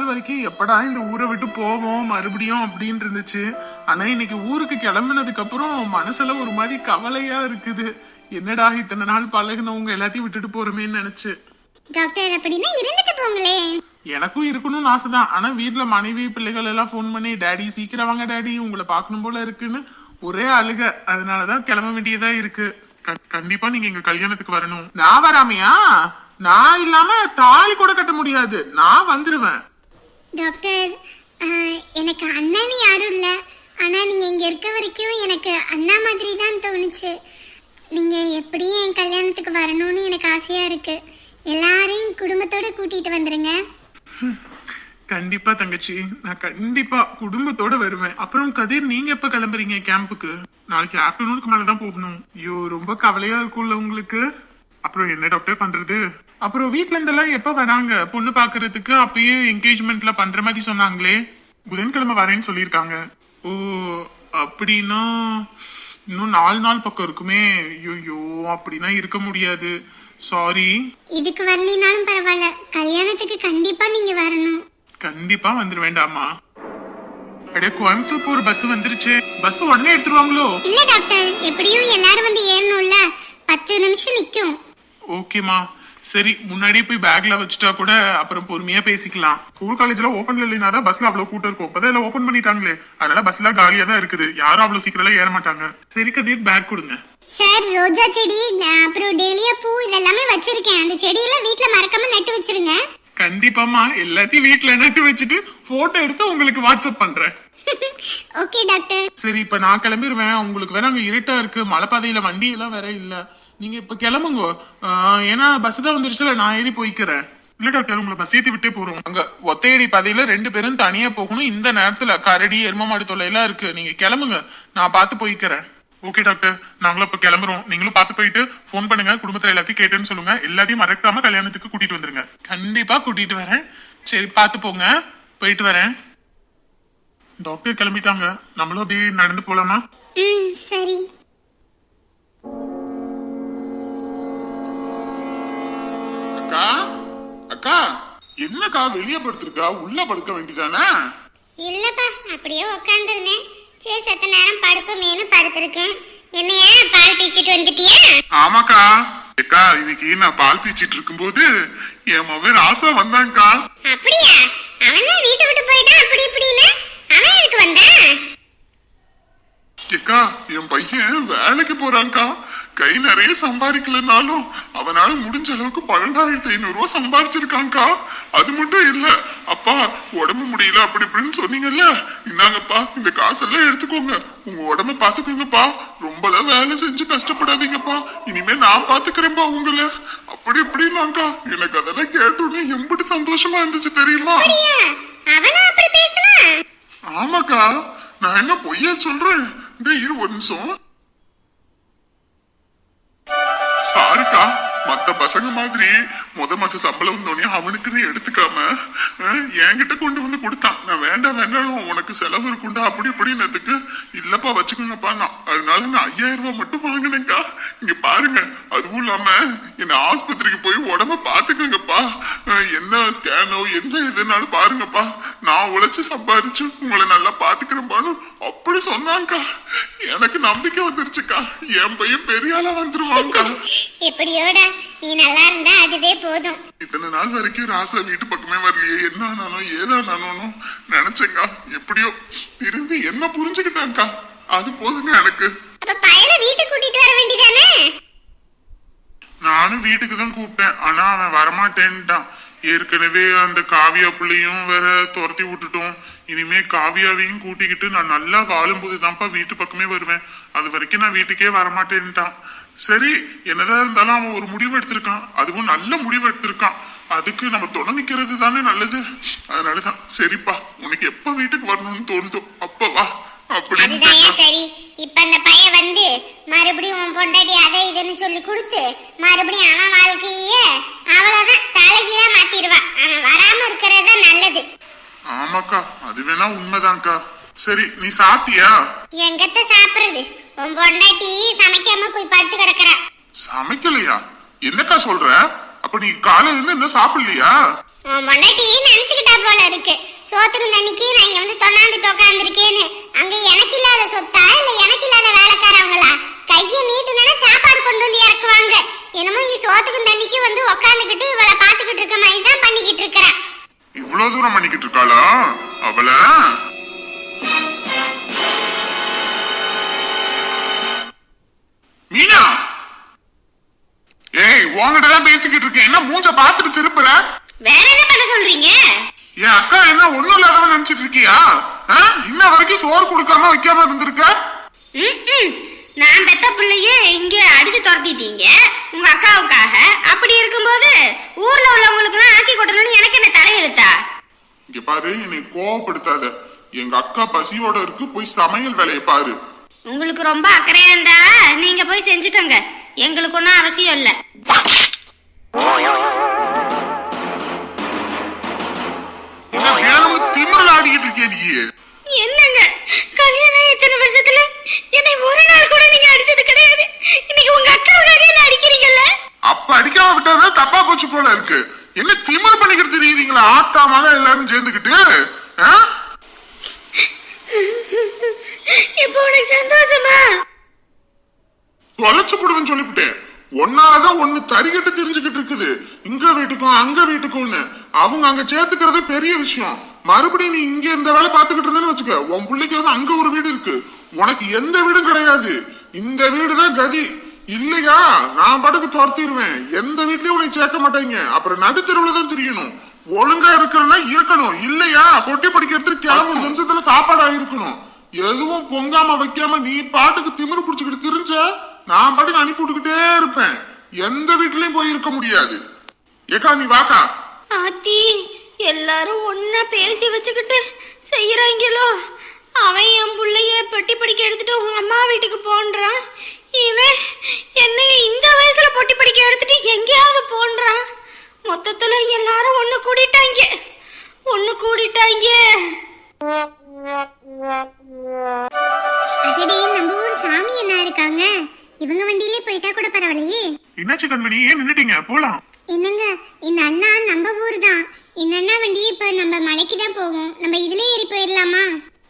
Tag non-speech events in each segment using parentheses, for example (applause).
நாள் வரைக்கும் எப்படா இந்த ஊரை விட்டு போவோம் மறுபடியும் அப்படின்னு இருந்துச்சு. ஆனா இன்னைக்கு ஊருக்கு கிளம்புனதுக்கு அப்புறம் மனசுல ஒரு மாதிரி கவலையா இருக்குது. என்னடா இத்தனை நாள் பழகுனவங்க எல்லாத்தையும் விட்டுட்டு போறோமேன்னு நினைச்சு. டாக்டர் அப்படின்னா இருந்துட்டு போங்களே. எனக்கும் இருக்கணும்னு ஆசைதான். ஆனா வீட்ல மனைவி பிள்ளைகள் எல்லாம் ஃபோன் பண்ணி டேடி சீக்கிரம் வாங்க டேடி உங்களை பார்க்கணும் போல இருக்குன்னு ஒரே அழுக. அதனாலதான் கிளம்ப வேண்டியதா இருக்கு. கண்டிப்பா நீங்க எங்க கல்யாணத்துக்கு வரணும். நான் வராமையா? நான் இல்லாம தாலி கூட கட்ட முடியாது. நான் வந்துருவேன். டாக்டர் எனக்கு அண்ணன் யாரும் இல்லை. ஆனால் நீங்கள் இங்கே இருக்க வரைக்கும் எனக்கு அண்ணா மாதிரி தான் தோணுச்சு. நீங்கள் எப்படியும் என் கல்யாணத்துக்கு வரணும்னு எனக்கு ஆசையாக இருக்கு. எல்லாரையும் குடும்பத்தோடு கூட்டிகிட்டு வந்துடுங்க கண்டிப்பா தங்கச்சி. நான் கண்டிப்பா குடும்பத்தோட வருவேன். அப்புறம் கதிர் நீங்க எப்ப கிளம்புறீங்க கேம்புக்கு? நாளைக்கு ஆஃப்டர்நூனுக்கு மேலதான் போகணும். ஐயோ ரொம்ப கவலையா இருக்கும்ல உங்களுக்கு. அப்புறம் என்ன டாக்டர் பண்றது? அப்புறம் வீட்ல இருந்தெல்லாம் எப்ப வராங்க? பொண்ணு பாக்குறதுக்கு அப்பயே என்கேஜ்மெண்ட்ல பண்ற மாதிரி சொன்னாங்களே. புதன்கிழமை வரேன்னு சொல்லியிருக்காங்க. ஓ அப்படின்னா இன்னும் நாலு நாள் பக்கம் இருக்குமே. ஐயோ அப்படின்னா இருக்க முடியாது. சாரி இதுக்கு வரலினாலும் பரவாயில்ல. கல்யாணத்துக்கு கண்டிப்பாக நீங்கள் வரணும். கண்டிப்பா வந்துட வேண்டாமா அடே கோயம்புத்தூர் போற பஸ் வந்துருச்சு. பஸ் உடனே எடுத்துருவாங்களோ? இல்லை டாக்டர் எப்படியும் எல்லாரும் வந்து ஏறணும்ல. பத்து நிமிஷம் நிற்கும் ஓகேமா சரி முன்னாடியே போய் பேக்ல வச்சுட்டா கூட அப்புறம் பொறுமையா பேசிக்கலாம். ஸ்கூல் காலேஜ்ல ஓபன்ல இல்லைனா தான் பஸ்ல அவ்வளவு கூட்டம் இருக்கும். இப்பதான் எல்லாம் ஓபன் பண்ணிட்டாங்களே. அதனால பஸ்ல காலியா தான் இருக்குது. யாரும் அவ்வளவு சீக்கிரம் ஏற மாட்டாங்க. சரி கதீர் பேக் கொடுங்க. சார் ரோஜா செடி அப்புறம் டெலியா பூ இதெல்லாமே வச்சிருக்கேன். அந்த செடியெல்லாம் வீட்டில் மறக்காம நட்டு வச்சிருங்க. கண்டிப்பாமா எல்லாத்தையும் வீட்ல நட்டு வச்சுட்டு போட்டோ எடுத்து உங்களுக்கு வாட்ஸ்அப் பண்றேன். (laughs) ஓகே டாக்டர் சரி இப்ப நான் கிளம்பிடுவேன் உங்களுக்கு வேற அங்க இருட்டா இருக்கு. மலைப்பாதையில வண்டி எல்லாம் வேற இல்ல. நீங்க இப்ப கிளம்புங்க. ஏன்னா பஸ் தான் வந்துருச்சுல நான் ஏறி போய்க்கிறேன். இல்ல டாக்டர் உங்களை பஸ் ஏத்தி விட்டே போறோம். அங்க ஒத்தையடி பாதையில ரெண்டு பேரும் தனியா போகணும். இந்த நேரத்துல கரடி எருமமாடு தொல்லையெல்லாம் இருக்கு. நீங்க கிளம்புங்க. நான் பார்த்து போய்க்கிறேன். ஓகே டாக்டர் நாங்களும் இப்ப கிளம்புறோம். நீங்களும் பார்த்து போயிட்டு ஃபோன் பண்ணுங்க. குடும்பத்துல எல்லாத்தையும் கேட்டேன்னு சொல்லுங்க. எல்லாத்தையும் மறக்காம கல்யாணத்துக்கு கூட்டிட்டு வந்துருங்க. கண்டிப்பா கூட்டிட்டு வரேன். சரி பார்த்து போங்க. போயிட்டு வரேன். டாக்டர் கிளம்பிட்டாங்க. நம்மளும் அப்படியே நடந்து போலாமா? ம் சரி. அக்கா? அக்கா என்னக்கா வெளியே படுத்திருக்கா? உள்ள படுக்க வேண்டியதானே? இல்லப்பா அப்படியே உட்காந்துருந்தேன் சரி சத்த நேரம் படுப்போமேனு படுத்திருக்கேன். என்னையா பால் பீச்சிட்டு வந்துட்டியா? ஆமாக்கா. அக்கா இன்னைக்கு நான் பால் பீச்சிட்டு இருக்கும்போது என் மகன் ராசா வந்தாங்கக்கா அப்படியா? அவன் வீட்டை விட்டு போயிட்டான் அப்படி இப்படின்னு. அவன் எதுக்கு வந்தான்? அக்கா என் பையன் வேலைக்கு போறான்க்கா. கை நிறைய சம்பாதிக்கலனாலும் அவனால முடிஞ்ச அளவுக்கு பன்னெண்டாயிரத்தி ஐநூறு ரூபாய் சம்பாதிச்சிருக்கான்க்கா. அது மட்டும் இல்ல அப்பா உடம்பு முடியல அப்படி இப்படின்னு சொன்னீங்கல்ல? இந்தாங்கப்பா இந்த காசெல்லாம் எடுத்துக்கோங்க. உங்க உடம்ப பாத்துக்கோங்கப்பா. ரொம்பலாம் வேலை செஞ்சு கஷ்டப்படாதீங்கப்பா. இனிமே நான் பாத்துக்கிறேன்ப்பா உங்களை. அப்படி இப்படின்னாக்கா எனக்கு அதெல்லாம் கேட்டோன்னே எம்பிட்டு சந்தோஷமா இருந்துச்சு தெரியுமா? ஆமாக்கா. நான் என்ன பொய்யா சொல்றேன்? இந்த இரு ஒரு நிமிஷம். பாருக்கா மத்த பசங்க மாதிரி முத மாச சம்பளம் வந்தோடனே அவனுக்குன்னு எடுத்துக்காம என்கிட்ட கொண்டு வந்து கொடுத்தான். நான் வேண்டாம் வேண்டாம் உனக்கு செலவு இருக்குண்டா அப்படி இப்படின்னதுக்கு இல்லப்பா வச்சுக்கோங்கப்பா நான் அதனால நான் ஐயாயிரம் ரூபாய் மட்டும் வாங்கினேங்க்கா இங்க பாருங்க அதுவும் இல்லாம என்ன ஆஸ்பத்திரிக்கு போய் உடம்ப பாத்துக்கோங்கப்பா. என்ன ஸ்கேனோ என்ன எதுனாலும் பாருங்கப்பா. நான் உழைச்சு சம்பாரிச்சு உங்களை நல்லா பாத்துக்கிறேன்பான்னு அப்படி சொன்னாங்கக்கா எனக்கு நம்பிக்கை வந்துருச்சுக்கா. என் பையன் பெரிய ஆளா வந்துருவாங்கக்கா எப்படியோடா நீ நல்லா இருந்தா அதுவே போதும். இத்தனை நாள் வரைக்கும் ராசா வீட்டு பக்கமே வரலையே. என்ன ஆனானோ ஏதானானோ நினைச்சேங்க எப்படியோ திரும்பி என்ன புரிஞ்சுக்கிட்டாங்கக்கா அது போதுங்க எனக்கு. அப்ப பையனை வீட்டுக்கு கூட்டிட்டு வர வேண்டியதானே? நானும் வீட்டுக்கு தான் கூப்பிட்டேன். ஆனா அவன் வரமாட்டேன்ட்டான். ஏற்கனவே அந்த காவியா பிள்ளையும் வேற துரத்தி விட்டுட்டோம். இனிமே காவியாவையும் கூட்டிக்கிட்டு நான் நல்லா வாழும்போது தான்ப்பா வீட்டு பக்கமே வருவேன். அது வரைக்கும் நான் வீட்டுக்கே வரமாட்டேன்ட்டான். சரி என்னதான் இருந்தாலும் அவன் ஒரு முடிவு எடுத்திருக்கான். அதுவும் நல்ல முடிவு எடுத்திருக்கான். அதுக்கு நம்ம துணை நிக்கிறது தானே நல்லது. அதனாலதான் சரிப்பா உனக்கு எப்ப வீட்டுக்கு வரணும்னு தோணுதோ அப்ப வா அப்படின்னு. சரி. இப்ப அந்த பையன் வந்து மறுபடியும் உன் பொண்டாட்டி அதை இதுன்னு சொல்லி கொடுத்து மறுபடியும் அவன் வாழ்க்கையே அவ்வளவுதான். தலைகீழா மாத்திடுவான் அவன் வராம இருக்கிறது நல்லது. ஆமாக்கா அது வேணா உண்மைதான்க்கா. சரி நீ சாப்பிட்டியா? எங்கத்த சாப்பிடுறது? உன் பொண்டாட்டி சமைக்காம போய் படுத்து கிடக்குறா. சமைக்கலையா? என்னக்கா சொல்ற? அப்ப நீ காலையில இருந்து இன்னும் சாப்பிடலையா? உன் பொண்டாட்டி நினைச்சுக்கிட்டா போல இருக்கு. சோத்துக்கு தண்ணிக்கு நான் இங்க வந்து தொண்ணாந்துட்டு உட்காந்துருக்கேன்னு அங்க எனக்கு இல்லாத சொத்தா? இல்ல எனக்கு இல்லாத வேலைக்காரவங்களா? கையை நீட்டுனா சாப்பாடு கொண்டு வந்து இறக்குவாங்க. என்னமோ இங்க சோத்துக்கும் தண்ணிக்கு வந்து உட்காந்துக்கிட்டு இவளை பாத்துக்கிட்டு இருக்க மாதிரி தான் பண்ணிக்கிட்டு இருக்கிறேன் இவ்வளவு தூரம் பண்ணிக்கிட்டு இருக்காளா? அவள? மீனா! ஏய் உன்கிட்ட தான் பேசிக்கிட்டு இருக்கேன். என்ன மூஞ்ச பாத்துட்டு திருப்புற? வேற என்ன பண்ண சொல்றீங்க? என் அக்கா என்ன ஒண்ணும் இல்லாதவன் நினைச்சிட்டு இருக்கியா? இன்ன வரைக்கும் சோறு கொடுக்காம வைக்காம இருந்திருக்க. நான் பெத்த பிள்ளைய இங்க அடிச்சு துரத்திட்டீங்க. உங்க அக்காவுக்காக. அப்படி இருக்கும்போது ஊர்ல உள்ளவங்களுக்கு எல்லாம் ஆக்கி கொட்டணும்னு எனக்கு என்ன தலையெழுத்தா? இங்க பாரு என்னை கோவப்படுத்தாத. எங்க அக்கா பசியோட இருக்கு போய் சமையல் வேலையை பாரு. உங்களுக்கு ரொம்ப அக்கறையா இருந்தா நீங்க போய் செஞ்சுக்கோங்க. எங்களுக்கு ஒன்றும் அவசியம் இல்லை. தொலைச்சு சொல்லிவிட்டேன். ஒன்னாதான் ஒண்ணு தறிக்கிட்டு தெரிஞ்சுக்கிட்டு இருக்குது. இங்க வீட்டுக்கும் அங்க வீட்டுக்கும்னு. அவங்க அங்க சேர்த்துக்கிறது பெரிய விஷயம். மறுபடியும் நீ இங்க இந்த வேலை பாத்துக்கிட்டு இருந்தேன்னு வச்சுக்க உன் பிள்ளைக்கு வந்து அங்க ஒரு வீடு இருக்கு. உனக்கு எந்த வீடும் கிடையாது. இந்த வீடுதான் கதி. இல்லையா? நான் படுக்கு துரத்திடுவேன். எந்த வீட்லயும் உனக்கு சேர்க்க மாட்டேங்க. அப்புறம் நடுத்தெருவுல தான் தெரியணும். ஒழுங்கா இருக்கிறனா இருக்கணும். இல்லையா? கொட்டி படிக்கிறதுக்கு கிளம்பு நிமிஷத்துல சாப்பாடு இருக்கணும் எதுவும் பொங்காம வைக்காம நீ பாட்டுக்கு திமிரு புடிச்சுக்கிட்டு திரிஞ்ச நான் பாட்டுக்கு அனுப்பி விட்டுக்கிட்டே இருப்பேன். எந்த வீட்லயும் போய் இருக்க முடியாது. ஏக்கா நீ வாக்கா. ஆத்தி எல்லாரும் ஒன்னா பேசி வச்சுக்கிட்டு செய்யறாங்களோ அவன் என் புள்ளைய பெட்டி படிக்க எடுத்துட்டு உங்க அம்மா வீட்டுக்கு போன்றான். இவன் என்னைய இந்த வயசுல பொட்டி படிக்க எடுத்துட்டு எங்கேயாவது போன்றான். மொத்தத்துல எல்லாரும் ஒண்ணு கூடிட்டாங்க ஒண்ணு கூடிட்டாங்க நம்ம ஊர் சாமி என்ன இருக்காங்க. இவங்க வண்டியிலே போயிட்டா கூட பரவாயில்லையே. என்னாச்சு கண்மணி? ஏன் நின்னுட்டீங்க? போலாம். என்னங்க இந்த அண்ணா நம்ம ஊர் தான் இந்த அண்ணா வண்டி இப்ப நம்ம மலைக்கு தான் போவோம். நம்ம இதுலயே ஏறி போயிடலாமா?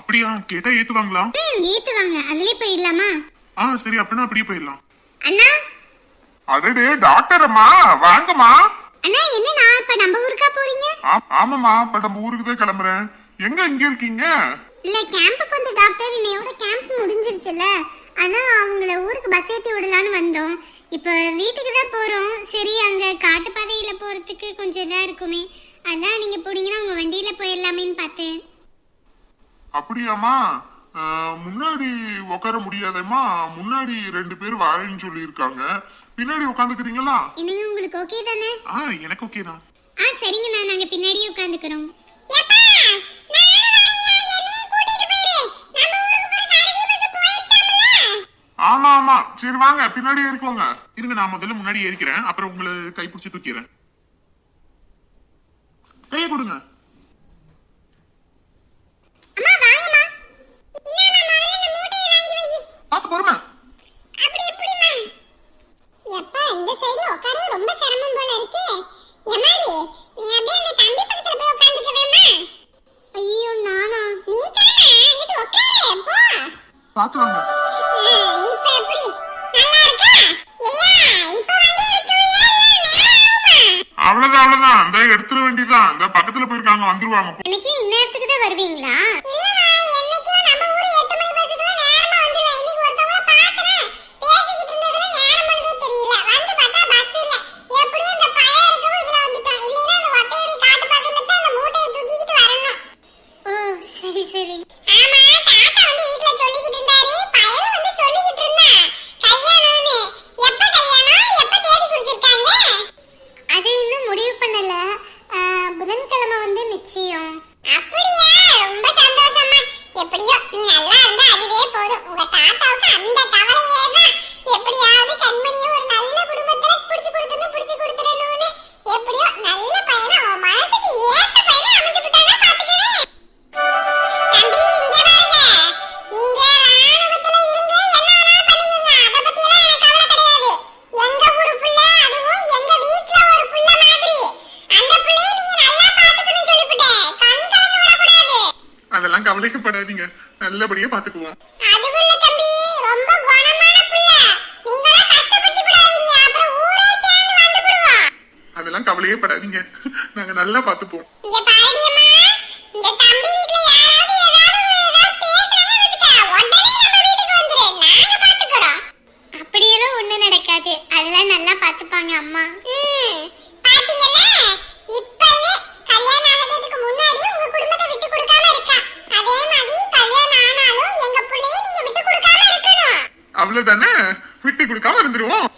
அப்படியா? கேட்டா ஏத்துவாங்களா? ம் ஏத்துவாங்க. அதுலயே போயிடலாமா? ஆ சரி அப்படின்னா அப்படியே போயிடலாம். அண்ணா? அடடே டாக்டர் அம்மா வாங்கம்மா. அண்ணா என்னண்ணா இப்ப நம்ம ஊருக்கா போறீங்க? ஆமாமா இப்ப நம்ம ஊருக்கு தான் கிளம்புறேன். எங்க இங்க இருக்கீங்க? இல்ல கேம்புக்கு வந்த டாக்டர் இன்னையோட கேம்ப் முடிஞ்சிருச்சுல்ல. அதான் அவங்கள ஊருக்கு பஸ் ஏத்தி விடலான்னு வந்தோம். இப்போ வீட்டுக்கு தான் போறோம். சரி அங்க காட்டுப்பாதையில போறதுக்கு கொஞ்சம் இதா இருக்குமே. அதான் நீங்க போனீங்கன்னா உங்க வண்டியில போயிடலாமேன்னு பார்த்தேன். அப்படியாம்மா? அஹ், முன்னாடி உட்கார முடியாதேம்மா? முன்னாடி ரெண்டு பேர் வரேன்னு சொல்லியிருக்காங்க. பின்னாடி உட்காந்துக்கிறீங்களா என்னங்க உங்களுக்கு ஓகே தானே? ஆ எனக்கு ஓகே தான். ஆ சரிங்கண்ணா. நாங்க பின்னாடியே உட்காந்துக்கிறோம் ஆமா. சரி வாங்க பின்னாடி இருக்கோங்க இருங்க நான் முதல்ல முன்னாடி ஏறிக்கிறேன். அப்புறம் உங்களை கைப்பிடிச்சு தூக்கிறேன் கையை கொடுங்க. போயிருக்காங்க வந்து விடுவா அதெல்லாம் கவலையே படாதீங்க. நாங்க நல்லா பாத்துப்போம் இங்க பாருடியம்மா இந்த தம்பி வீட்ல யாராவது ஏதாவது ஏதாவது பேசுறாங்க வச்சுக்க உடனே நம்ம வீட்டுக்கு வந்துரு நாங்க பாத்துக்கறோம் அப்படியெல்லாம் ஒண்ணு நடக்காது அதெல்லாம் நல்லா பாத்துப்பாங்க அம்மா பாத்தீங்கல்ல இப்பயே கல்யாணம் ஆனதுக்கு முன்னாடி உங்க குடும்பத்தை விட்டு கொடுக்காம இருக்கா அதே மாதிரி கல்யாணம் ஆனாலும் எங்க புள்ளைய நீங்க விட்டு கொடுக்காம இருக்கணும் தானே? விட்டு கொடுக்காம இருந்துருவோம்.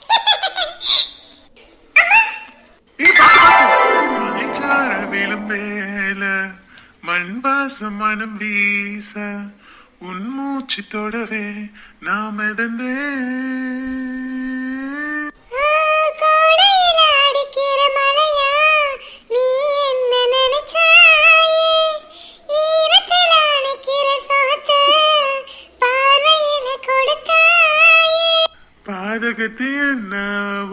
ஏய், மண் வாசம் மனம் வீச உன் மூச்சு தொடவே நாம் எதந்தே பாதகத்து என்ன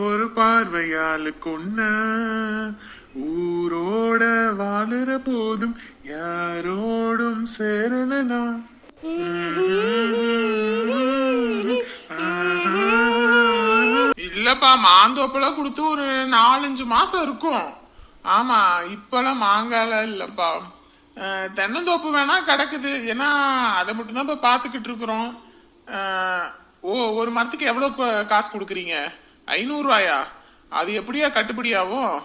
ஒரு பார்வையால் கொன்ன? ஊரோட வாழுற போதும் யாரோடும் சேரலாம் இல்லப்பா மாந்தோப்பெல்லாம் கொடுத்து ஒரு நாலஞ்சு மாசம் இருக்கும். ஆமா இப்பெல்லாம் மாங்கால இல்லப்பா. தென்னந்தோப்பு வேணா கிடக்குது. ஏன்னா அதை மட்டும்தான் இப்போ இப்ப பாத்துக்கிட்டு இருக்கிறோம் ஓ ஒரு மரத்துக்கு எவ்வளவு க- காசு கொடுக்குறீங்க? ஐநூறுரூவாயா அது எப்படியா கட்டுப்படியாகும்?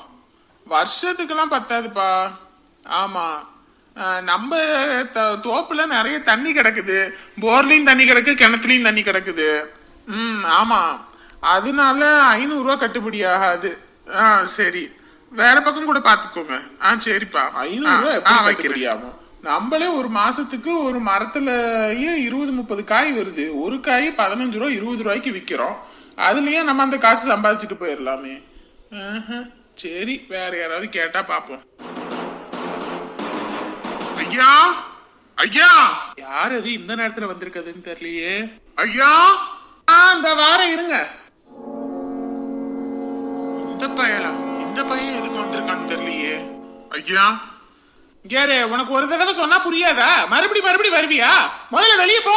வருஷத்துக்கெல்லாம் பத்தாதுப்பா. ஆமா. அஹ், நம்ம த- தோப்புல நிறைய தண்ணி கிடக்குது. போர்லயும் தண்ணி கிடக்கு கிணத்துலயும் தண்ணி கிடக்குது. ம் ஆமா. அதனால ஐநூறுரூவா கட்டுப்படி ஆகாது. ஆ சரி. வேற பக்கம் கூட பாத்துக்கோங்க. ஆ சரிப்பா. ஐநூறுரூவா ஆகும்? நம்மளே ஒரு மாசத்துக்கு ஒரு மரத்துலயே இருபது முப்பது காய் வருது. ஒரு காய் பதினஞ்சு ரூபா இருபது ரூபாய்க்கு விற்கிறோம் அதுலயே நம்ம அந்த காசு சம்பாதிச்சுட்டு போயிடலாமே சரி வேற யாராவது கேட்டா பாப்போம். ஐயா ஐயா! யார் அது? இந்த நேரத்துல வந்திருக்குதுன்னு தெரியலையே. ஐயா! ஆ, இந்த வாரம் இருங்க. இந்த பையலா? இந்த பையன் எதுக்கு வந்திருக்கான்னு தெரியலையே. ஐயா! கேரு உனக்கு ஒரு தடவை சொன்னா புரியாதா? மறுபடி மறுபடி வருவியா? முதல்ல வெளியே போ.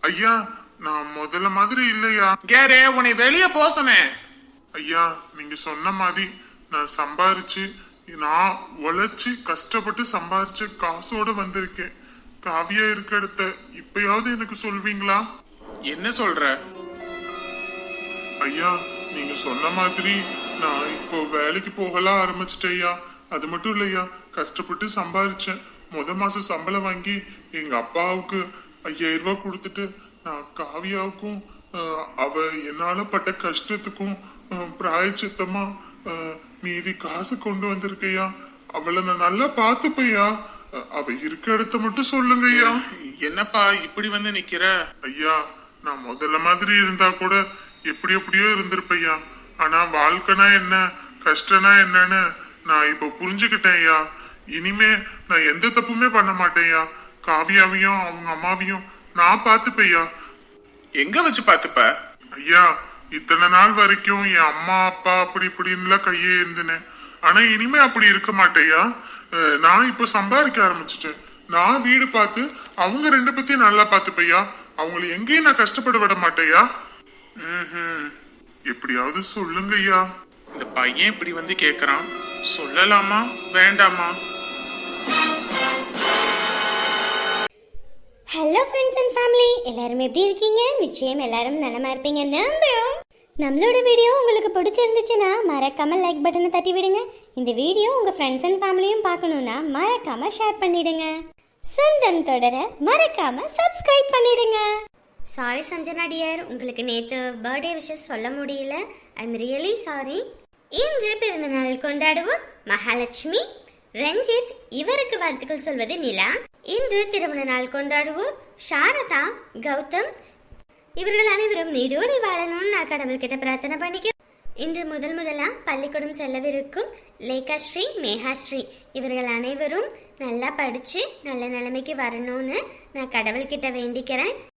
ஐயா நான் முதல்ல மாதிரி இல்லையா? கேரு உன்னை வெளியே போ சொன்னேன். ஐயா நீங்க சொன்ன மாதிரி நான் சம்பாரிச்சு நான் உழைச்சு கஷ்டப்பட்டு சம்பாரிச்ச காசோட வந்திருக்கேன். காவியா இருக்க இடத்த இப்பயாவது எனக்கு சொல்வீங்களா? என்ன சொல்ற? ஐயா நீங்க சொன்ன மாதிரி நான் இப்போ வேலைக்கு போகலாம் ஆரம்பிச்சிட்டேன் ஐயா. அது மட்டும் இல்லையா கஷ்டப்பட்டு சம்பாரிச்சேன். முத மாசம் சம்பளம் வாங்கி எங்க அப்பாவுக்கு ஐயாயிரம் ரூபாய் கொடுத்துட்டு நான் காவியாவுக்கும் அவ என்னால பட்ட கஷ்டத்துக்கும் பிராயச்சித்தமா மீதி காசு கொண்டு வந்திருக்கையா அவளை நான் நல்லா பார்த்துப்பையா. அவ இருக்க இடத்த மட்டும் சொல்லுங்க ஐயா என்னப்பா இப்படி வந்து நிக்கிற? ஐயா நான் முதல்ல மாதிரி இருந்தா கூட எப்படி எப்படியோ இருந்திருப்பையா ஆனா வாழ்க்கைனா என்ன கஷ்டம்னா என்னன்னு நான் இப்ப புரிஞ்சுக்கிட்டேன் ஐயா. இனிமே நான் எந்த தப்புமே பண்ண மாட்டேன்யா காவியாவையும் அவங்க அம்மாவையும் நான் பார்த்துப்பையா எங்க வச்சு பாத்துப்ப ஐயா இத்தனை நாள் வரைக்கும் என் அம்மா அப்பா அப்படி இப்படின்னுலாம் கையே இருந்தேன். ஆனா இனிமே அப்படி இருக்க மாட்டேயா நான் இப்ப சம்பாதிக்க ஆரம்பிச்சிட்டேன். நான் வீடு பார்த்து அவங்க ரெண்டு பத்தியும் நல்லா பார்த்துப்பையா அவங்கள எங்கேயும் நான் கஷ்டப்பட விட மாட்டேயா. எப்படியாவது சொல்லுங்க ஐயா. இந்த பையன் இப்படி வந்து கேக்குறான். சொல்லலாமா? வேண்டாமா? ஹலோ ஃப்ரெண்ட்ஸ் அண்ட் ஃபேமிலி எல்லாரும் எப்படி இருக்கீங்க? நிச்சயம் எல்லாரும் நலமா இருப்பீங்க. நம்புறோம் நம்மளோட வீடியோ உங்களுக்கு பிடிச்சிருந்துச்சுன்னா மறக்காம லைக் பட்டனை தட்டி விடுங்க. இந்த வீடியோ உங்க ஃப்ரெண்ட்ஸ் அண்ட் ஃபேமிலியும் பார்க்கணும்னா மறக்காம ஷேர் பண்ணிடுங்க. சொந்தம் தொடர மறக்காம சப்ஸ்கிரைப் பண்ணிடுங்க. சாரி சஞ்சனா டியர் உங்களுக்கு நேற்று பர்த்டே விஷஸ் சொல்ல முடியல. ஐ எம் ரியலி சாரி இன்று பிறந்த நாள் கொண்டாடுவோம் மகாலட்சுமி. ரஞ்சித் இவருக்கு வாழ்த்துக்கள் சொல்வது நிலா. இன்று திருமண நாள் கொண்டாடுவோம் சாரதா கௌதம். இவர்கள் அனைவரும் நீடோடி வாழணும்னு நான் கடவுள் கிட்ட பிரார்த்தனை பண்ணிக்கிறேன். இன்று முதல் முதலா பள்ளிக்கூடம் செல்லவிருக்கும் லேகா ஸ்ரீ மேகா ஸ்ரீ இவர்கள் அனைவரும் நல்லா படிச்சு நல்ல நிலைமைக்கு வரணும்னு நான் கடவுள்கிட்ட வேண்டிக்கிறேன்.